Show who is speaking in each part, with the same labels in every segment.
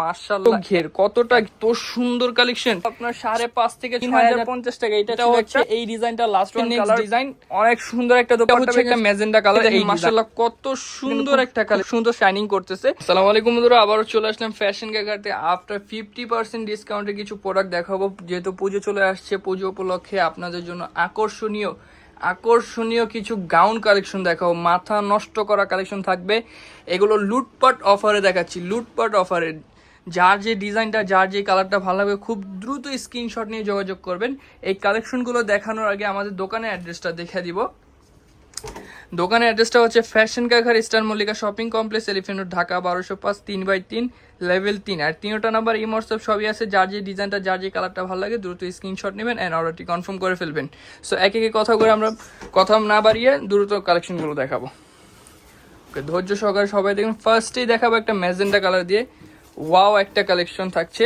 Speaker 1: মার্শাল্লাহ ঘের কতটা তো সুন্দর কালেকশন আপনার সাড়ে পাঁচ থেকে তিন হাজার পঞ্চাশ টাকা এটা হচ্ছে এই ডিজাইনটা লাস্ট কালার ডিজাইন অনেক সুন্দর একটা দোপাট্টা হচ্ছে একটা ম্যাজেন্ডা কালার এই মার্শাল্লাহ কত সুন্দর একটা কালার সুন্দর শাইনিং করতেছে। আসসালামু আলাইকুম বন্ধুরা আবারও চলে আসলাম ফ্যাশন আফটার ফিফটি পার্সেন্ট ডিসকাউন্টে কিছু প্রোডাক্ট দেখাবো যেহেতু পুজো চলে আসছে পুজো উপলক্ষে আপনাদের জন্য আকর্ষণীয় আকর্ষণীয় কিছু গাউন কালেকশন দেখাবো। মাথা নষ্ট করা কালেকশন থাকবে। এগুলো লুটপাট অফারে দেখাচ্ছি লুটপাট অফারে যার যে ডিজাইনটা, যার যে কালারটা ভালো লাগবে, খুব দ্রুত স্ক্রিনশট নিয়ে যোগাযোগ করবেন। এই কালেকশনগুলো দেখানোর আগে আমাদের দোকানের অ্যাড্রেসটা দেখে দিব। দোকানের অ্যাড্রেসটা হচ্ছে fashion কাঘার star Mallika shopping complex elephant Dhaka বারোশো পাঁচ, তিন বাই তিন লেভেল তিন। আর তিনটা নাম্বার এই হোয়াটসঅ্যাপ সবই আছে। যার যে ডিজাইনটা, যার যে কালারটা ভালো লাগে, দ্রুত স্ক্রিনশট নেবেন অ্যান্ড অর্ডারটি কনফার্ম করে ফেলবেন। সো এক একে কথা করে আমরা কথা না বাড়িয়ে দ্রুত কালেকশনগুলো দেখাবো। ওকে ধৈর্য সহকারে সবাই দেখুন। ফার্স্টেই দেখাবো একটা ম্যাজেন্ডা কালার দিয়ে। ওয়াও একটা কালেকশন থাকছে।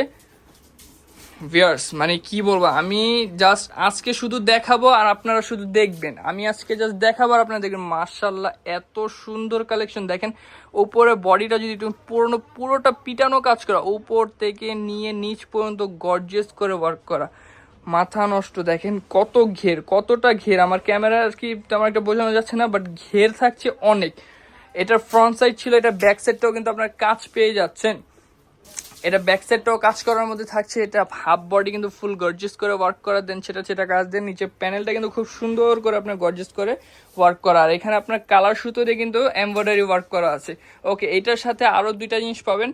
Speaker 1: ভিয়ার্স মানে কি বলব, আমি জাস্ট আজকে শুধু দেখাবো আর আপনারা শুধু দেখবেন। আমি আজকে জাস্ট দেখাবো আর আপনারা দেখবেন। মার্শাল্লাহ এত সুন্দর কালেকশন দেখেন, উপরে বডিটা যদি তুমি পুরোনো, পুরোটা পিটানো কাজ করা, উপর থেকে নিয়ে নিচ পর্যন্ত গর্জেস করে ওয়ার্ক করা। মাথা নষ্ট, দেখেন, কত ঘের, কতটা ঘের। আমার ক্যামেরা আর কি তেমন একটা বোঝানো যাচ্ছে না বাট ঘের থাকছে অনেক। এটার ফ্রন্ট সাইড ছিল, এটা ব্যাক সাইডটাও কিন্তু আপনার কাজ পেয়ে যাচ্ছেন। এটা ব্যাক সাইডটাও কাজ করার মধ্যে থাকছে, এটা হাফ বডি কিন্তু ফুল গর্জেস করে ওয়ার্ক করা দেন সেটা সেটা কাজ দেন, নিচে প্যানেলটা কিন্তু খুব সুন্দর করে আপনার গর্জেস করে ওয়ার্ক করা। আর এখানে আপনার কালার সুতো দিয়ে কিন্তু এমব্রয়ডারি ওয়ার্ক করা আছে। ওকে এটার সাথে আরও দুইটা জিনিস পাবেন।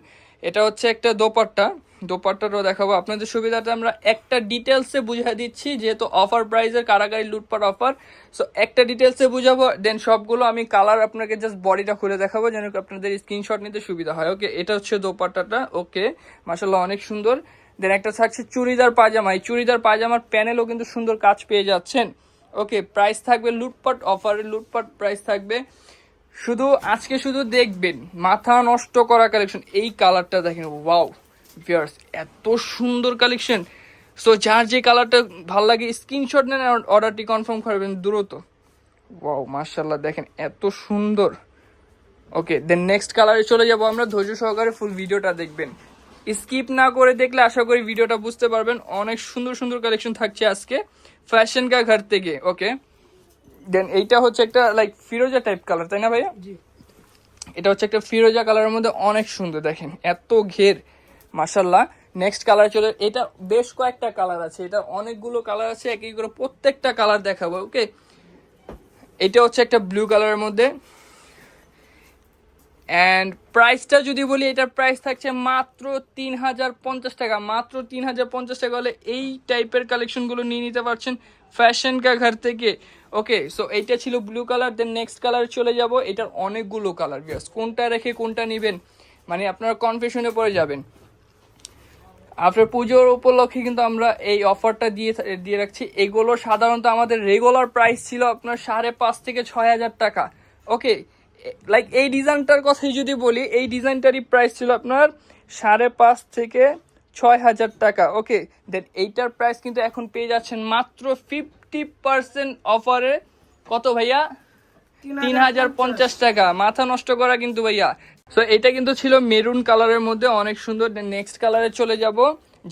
Speaker 1: এটা হচ্ছে একটা দোপাট্টা। দোপাট্টাটাও দেখাবো। আপনাদের সুবিধাতে আমরা একটা ডিটেলসে বুঝিয়ে দিচ্ছি, যেহেতু অফার প্রাইসের কারাগারি লুটপাট অফার। সো একটা ডিটেলসে বুঝাবো দেন সবগুলো আমি কালার আপনাকে জাস্ট বডিটা খুলে দেখাবো, যেন আপনাদের স্ক্রিনশট নিতে সুবিধা হয়। ওকে এটা হচ্ছে দোপাট্টাটা। ওকে মাসাল্লাহ অনেক সুন্দর। দেন একটা থাকছে চুড়িদার পাজামা। এই চুড়িদার পাজামার প্যানেলও কিন্তু সুন্দর কাজ পেয়ে যাচ্ছেন। ওকে প্রাইস থাকবে লুটপাট, অফারের লুটপাট প্রাইস থাকবে। শুধু, আজকে শুধু দেখবেন, মাথা নষ্ট করা কালেকশন এই কালারটা দেখেন ওয়াও ভিয়ার্স এত সুন্দর কালেকশন সো যার যে কালারটা ভালো লাগে স্ক্রিনশট নেন অর্ডারটি কনফার্ম করবেন দ্রুত। ওয়াও মার্শাল্লাহ দেখেন, এত সুন্দর। ওকে দেন নেক্সট কালারে চলে যাব আমরা। ধৈর্য সহকারে ফুল ভিডিওটা দেখবেন। স্কিপ না করে দেখলে আশা করি ভিডিওটা বুঝতে পারবেন। অনেক সুন্দর সুন্দর কালেকশন থাকছে আজকে। ফ্যাশন কা ঘর থেকে ওকে দেন এইটা হচ্ছে একটা লাইক ফিরোজা টাইপ কালার তাই না ভাইয়া? এটা হচ্ছে একটা ফিরোজা কালারের মধ্যে অনেক সুন্দর দেখেন এত ঘের মাসাল্লাহ নেক্সট কালার চলে এটা বেশ কয়েকটা কালার আছে এটা অনেকগুলো কালার আছে এক এক করে প্রত্যেকটা কালার দেখাবো ওকে এটা হচ্ছে একটা ব্লু কালারের মধ্যে অ্যান্ড প্রাইসটা যদি বলি, এটার প্রাইস থাকছে মাত্র তিন হাজার পঞ্চাশ টাকা। মাত্র তিন হাজার পঞ্চাশ টাকা হলে এই টাইপের কালেকশনগুলো নিয়ে নিতে পারছেন ফ্যাশন কা ঘর থেকে। ওকে সো এইটা ছিল blue colour then next colour চলে যাব। এটার অনেকগুলো কালার বিয়াস কোনটা রেখে কোনটা নেবেন? মানে আপনারা কনফিউশনে পড়ে যাবেন। আফটার পুজোর উপলক্ষে কিন্তু আমরা এই অফারটা দিয়ে দিয়ে রাখছি। এগুলো সাধারণত আমাদের রেগুলার প্রাইস ছিল আপনার সাড়ে পাঁচ থেকে ছয় হাজার টাকা। ওকে লাইক এই ডিজাইনটার কথাই যদি বলি, এই ডিজাইনটারই প্রাইস ছিল আপনার সাড়ে পাঁচ থেকে ছয় হাজার টাকা ওকে দেন এইটার প্রাইস কিন্তু এখন পেয়ে যাচ্ছেন মাত্র ফিফটি পার্সেন্ট অফারে কত ভাইয়া? তিন হাজার পঞ্চাশ টাকা। মাথা নষ্ট করা কিন্তু ভাইয়া। সো এটা কিন্তু ছিল মেরুন কালারের মধ্যে, অনেক সুন্দর। নেক্সট কালারে চলে যাব।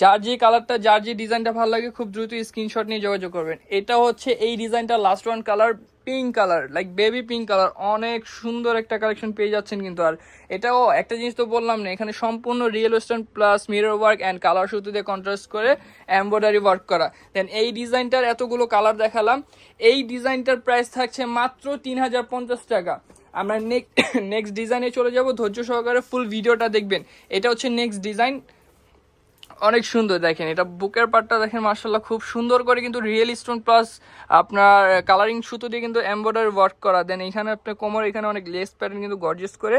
Speaker 1: যার যে কালারটা, যার যে ডিজাইনটা ভালো লাগে, খুব দ্রুত স্ক্রিনশট নিয়ে যোগাযোগ করবেন। এটা হচ্ছে এই ডিজাইনটা last one colour pink colour like baby pink colour অনেক সুন্দর একটা কালেকশন পেয়ে যাচ্ছেন কিন্তু আর। এটাও একটা জিনিস তো বললাম না, এখানে সম্পূর্ণ real western plus mirror work and colour সুতো দিয়ে কন্ট্রাস্ট করে এমব্রয়ডারি ওয়ার্ক করা। দেন এই ডিজাইনটার এতগুলো কালার দেখালাম। এই ডিজাইনটার প্রাইস থাকছে মাত্র তিন হাজার পঞ্চাশ টাকা। আমরা নেক্সট ডিজাইনে চলে যাব। ধৈর্য সহকারে ফুল ভিডিওটা দেখবেন। এটা হচ্ছে নেক্সট ডিজাইন অনেক সুন্দর দেখেন। এটা বুকের পার্টটা দেখেন মার্শাল্লাহ খুব সুন্দর করে কিন্তু রিয়েল স্টোন প্লাস আপনার কালারিং সুতো দিয়ে কিন্তু এমব্রয়ডারি ওয়ার্ক করা। দেন এখানে আপনার কোমর, এখানে অনেক লেস প্যাটার্ন কিন্তু গর্জেস করে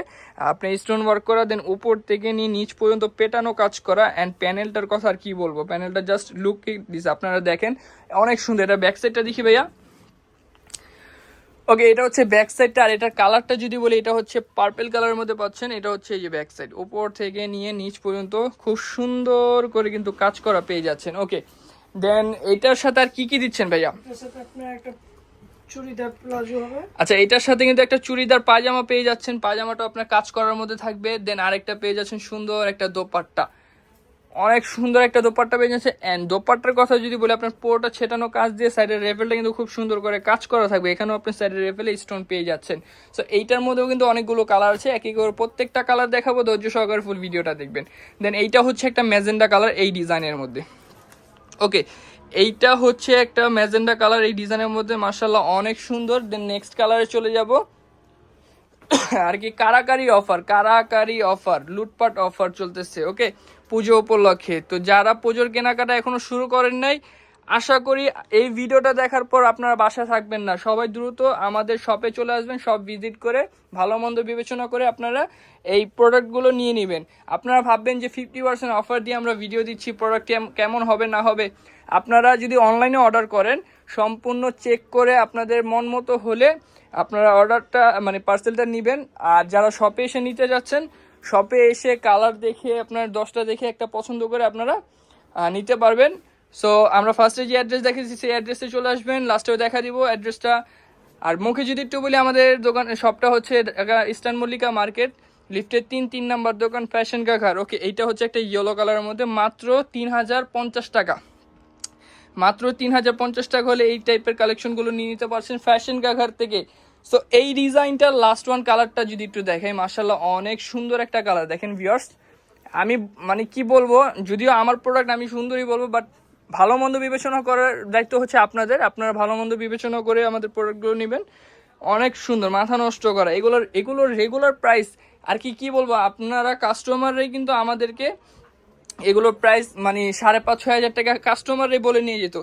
Speaker 1: আপনি স্টোন ওয়ার্ক করা। দেন উপর থেকে নিয়ে নিচ পর্যন্ত পেটানো কাজ করা। অ্যান্ড প্যানেলটার কথা আর কি বলব? প্যানেলটা জাস্ট লুক দিস আপনারা দেখেন, অনেক সুন্দর। এটা ব্যাক সাইডটা দেখি ভাইয়া। ওকে এটা হচ্ছে ব্যাক সাইডটা আর এটার কালারটা যদি বলি এটা হচ্ছে পার্পেল কালারের মধ্যে পাচ্ছেন এটা হচ্ছে এই যে ব্যাক সাইড উপর থেকে নিয়ে নিচ পর্যন্ত খুব সুন্দর করে কিন্তু কাজ করা পেয়ে যাচ্ছেন। ওকে দেন এটার সাথে আর কি কি দিচ্ছেন ভাইয়া?
Speaker 2: এটার সাথে আপনার একটা চুড়িদার
Speaker 1: আচ্ছা এটার সাথে কিন্তু একটা চুড়িদার পায়জামা পেয়ে যাচ্ছেন পায়জামাটা আপনার কাজ করার মধ্যে থাকবে। দেন আরেকটা পেয়ে যাচ্ছেন সুন্দর একটা দোপাট্টা। অনেক সুন্দর একটা দোপাট্টা পেয়ে যাচ্ছে অ্যান্ড দোপাট্টার কথা যদি বলি, আপনার পুরোটা ছেটানো কাজ দিয়ে সাইডের রেফেলটা কিন্তু খুব সুন্দর করে কাজ করা থাকবে। এখানেও আপনি সাইডের রেফেলে স্টোন পেয়ে যাচ্ছেন। সো এইটার মধ্যেও কিন্তু অনেকগুলো কালার আছে। এক এক করে প্রত্যেকটা কালার দেখাবো। ধৈর্য সহকারে ফুল ভিডিওটা দেখবেন। দেন এইটা হচ্ছে একটা ম্যাজেন্ডা কালার এই ডিজাইনের মধ্যে। ওকে এইটা হচ্ছে একটা ম্যাজেন্ডা কালার এই ডিজাইনের মধ্যে। মার্শাল্লাহ অনেক সুন্দর। দেন নেক্সট কালারে চলে যাব। আর কি কারাকারি অফার কারাকারি অফার, লুটপাট অফার চলতেছে ওকে পুজো উপলক্ষে। তো যারা পুজোর কেনাকাটা এখনও শুরু করেন নাই আশা করি এই ভিডিওটা দেখার পর আপনারা বাসায় থাকবেন না। সবাই দ্রুত আমাদের শপে চলে আসবেন সব ভিজিট করে ভালো মন্দ বিবেচনা করে আপনারা এই প্রোডাক্টগুলো নিয়ে নেবেন। আপনারা ভাববেন যে ফিফটি পার্সেন্ট অফার দিয়ে আমরা ভিডিও দিচ্ছি প্রোডাক্ট কেমন হবে, না হবে। আপনারা যদি অনলাইনে অর্ডার করেন, সম্পূর্ণ চেক করে আপনাদের মন মতো হলে আপনারা অর্ডারটা মানে পার্সেলটা নেবেন। আর যারা শপে এসে নিতে যাচ্ছেন শপে এসে কালার দেখে, আপনার দশটা দেখে একটা পছন্দ করে আপনারা নিতে পারবেন। সো আমরা ফার্স্টে যে অ্যাড্রেস দেখেছি সেই অ্যাড্রেসে চলে আসবেন লাস্টেও দেখা দিব অ্যাড্রেসটা আর মুখে যদি একটু বলি, আমাদের দোকান শপটা হচ্ছে ইস্টার্ন মল্লিকা মার্কেট, লিফটের তিন তিন নাম্বার দোকান ফ্যাশন কাকার ওকে এইটা হচ্ছে একটা ইয়েলো কালারের মধ্যে, মাত্র তিন হাজার পঞ্চাশ টাকা। মাত্র তিন হাজার পঞ্চাশ টাকা হলে এই টাইপের কালেকশনগুলো নিয়ে নিতে পারছেন ফ্যাশন কাঘার থেকে। সো এই ডিজাইনটার লাস্ট ওয়ান কালারটা যদি একটু দেখাই মার্শাল্লাহ অনেক সুন্দর একটা কালার দেখেন ভিউয়ার্স আমি মানে কি বলব, যদিও আমার প্রোডাক্ট আমি সুন্দরই বলব বাট ভালো মন্দ বিবেচনা করার দায়িত্ব হচ্ছে আপনাদের। আপনারা ভালো মন্দ বিবেচনা করে আমাদের প্রোডাক্টগুলো নেবেন। অনেক সুন্দর মাথা নষ্ট করা। এগুলোর এগুলোর রেগুলার প্রাইস আর কি কি বলব আপনারা কাস্টমাররাই কিন্তু আমাদেরকে এগুলোর প্রাইস মানে সাড়ে পাঁচ ছয় হাজার টাকা কাস্টমারই বলে নিয়ে যেত।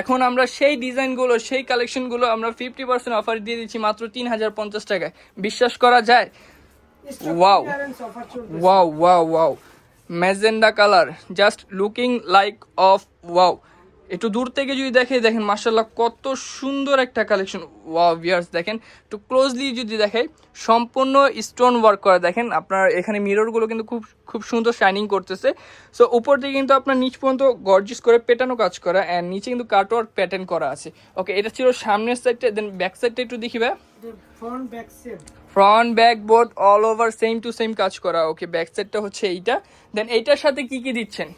Speaker 1: এখন আমরা সেই ডিজাইনগুলো সেই কালেকশনগুলো আমরা ফিফটি পার্সেন্ট অফার দিয়ে দিচ্ছি মাত্র তিন হাজার পঞ্চাশ টাকায়। বিশ্বাস করা যায়?
Speaker 2: চলবে
Speaker 1: wow wow wow magenta colour just looking like of wow একটু দূর থেকে যদি দেখে, দেখেন মার্শাল্লাহ কত সুন্দর একটা কালেকশন ওয়াও ভিয়ার্স দেখেন, একটু ক্লোজলি যদি দেখে, সম্পূর্ণ স্টোন ওয়ার্ক করা। দেখেন, আপনার এখানে মিররগুলো কিন্তু খুব খুব সুন্দর শাইনিং করতেছে। সো উপর দিয়ে কিন্তু আপনার নিচ পর্যন্ত গর্জিস করে পেটানো কাজ করা অ্যান্ড নিচে কিন্তু কাটওয়ার্ক প্যাটার্ন করা আছে। ওকে এটা ছিল সামনের সাইডটা দেন ব্যাক সাইডটা একটু দেখি
Speaker 2: front back same
Speaker 1: front back both all over same to same কাজ করা। ওকে ব্যাক সাইডটা হচ্ছে এইটা। দেন এইটার সাথে কি কি দিচ্ছেন?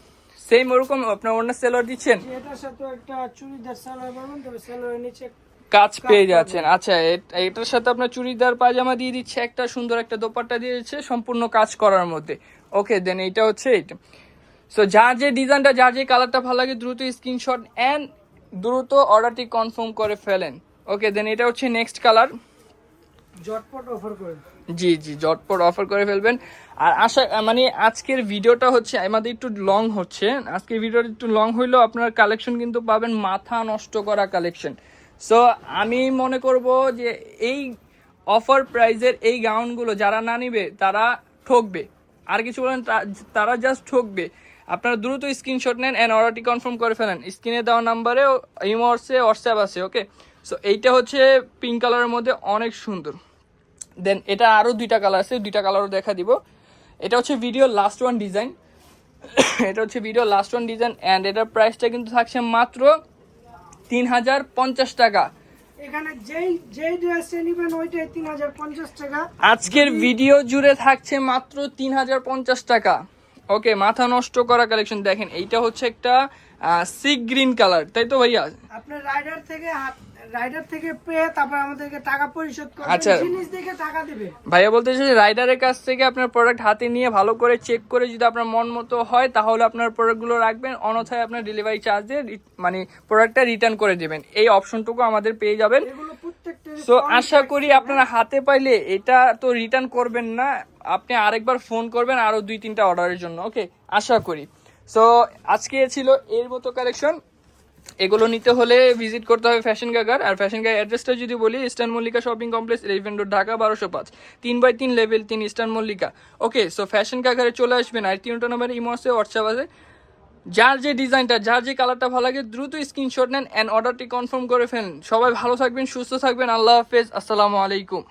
Speaker 1: সেম ওরকম আপনার অন্য সেলর দিচ্ছেন?
Speaker 2: এটার সাথে একটা চুড়িদার সালোয়ার পাবেন তবে সালোয়ারের নিচে
Speaker 1: কাজ পেয়ে যাচ্ছেন। আচ্ছা এট- এটার সাথে আপনার চুড়িদার পায়জামা দিয়ে দিচ্ছে একটা সুন্দর একটা দোপাট্টা দিয়ে দিচ্ছে সম্পূর্ণ কাজ করার মধ্যে। ওকে দেন এইটা হচ্ছে এইটা। সো যার যে ডিজাইনটা যার যে কালারটা ভালো লাগে দ্রুত স্ক্রিনশট অ্যান্ড দ্রুত অর্ডারটি কনফার্ম করে ফেলেন। ওকে দেন এটা হচ্ছে নেক্সট কালার জি জি, জটপট অফার করে ফেলবেন। আর আশা মানে আজকের ভিডিওটা হচ্ছে আমাদের একটু লং হচ্ছে। আজকের ভিডিওটা একটু লং হইলেও আপনার কালেকশন কিন্তু পাবেন মাথা নষ্ট করা কালেকশন সো আমি মনে করব যে এই অফার প্রাইজের এই গাউনগুলো যারা না নিবে, তারা ঠকবে। আর কিছু বলেন তারা জাস্ট ঠকবে। আপনারা দ্রুত স্ক্রিনশট নেন অ্যান্ড অর্ডারটি কনফার্ম করে ফেলেন। স্ক্রিনে দেওয়া নাম্বারে ইমোর্সে হোয়াটসঅ্যাপ আছে ওকে সো এইটা হচ্ছে পিঙ্ক কালারের মধ্যে অনেক সুন্দর। দেন এটা আরও দুইটা কালার আছে দুইটা কালারও দেখা দিব। এটা হচ্ছে ভিডিও লাস্ট ওয়ান ডিজাইন এটা হচ্ছে video last one design and এটার প্রাইসটা কিন্তু থাকছে মাত্র তিন হাজার পঞ্চাশ টাকা।
Speaker 2: এখানে যেই যেই ড্রেসটা নেবেন ওইটাই তিন হাজার পঞ্চাশ টাকা।
Speaker 1: আজকের ভিডিও জুড়ে থাকছে মাত্র তিন হাজার পঞ্চাশ টাকা। ওকে মাথা নষ্ট করা কালেকশন দেখেন এইটা হচ্ছে একটা সি গ্রিন কালার তাই তো ভাইয়া?
Speaker 2: আপনার রাইডার থেকে হাত- রাইডার থেকে পেয়ে তারপর আমাদেরকে টাকা পরিশোধ করবেন
Speaker 1: আচ্ছা।
Speaker 2: জিনিস দেখে টাকা দেবে।
Speaker 1: ভাইয়া বলতেছে রাইডারের কাছ থেকে আপনার প্রোডাক্ট হাতে নিয়ে ভালো করে চেক করে যদি আপনার মন মতো হয় তাহলে আপনার প্রোডাক্টগুলো রাখবেন অন্যথায় আপনার ডেলিভারি চার্জ দিয়ে মানে প্রোডাক্টটা রিটার্ন করে দেবেন। এই অপশনটুকু আমাদের পেয়ে যাবেন। সো আশা করি আপনারা হাতে পাইলে এটা তো রিটার্ন করবেন না আপনি আরেকবার ফোন করবেন আরও দুই তিনটা অর্ডারের জন্য ওকে আশা করি। সো আজকে ছিল এর মতো কালেকশন এগুলো নিতে হলে ভিজিট করতে হবে ফ্যাশন গাগার আর ফ্যাশন গাগার অ্যাড্রেসটা যদি বলি eastern Mallika shopping complex eleven road Dhaka বারোশো পাঁচ। তিন বাই তিন লেভেল তিন eastern Mallika okay so fashion গাগারে চলে আসবেন আর তিনটা নম্বরে ইমো হোয়াটসঅ্যাপ আছে। যার যে ডিজাইনটা যার যে কালারটা ভালো লাগে, দ্রুত স্ক্রিনশট নেন অ্যান্ড অর্ডারটি কনফার্ম করে ফেলেন। সবাই ভালো থাকবেন, সুস্থ থাকবেন, আল্লাহ হাফেজ, আসসালামু আলাইকুম।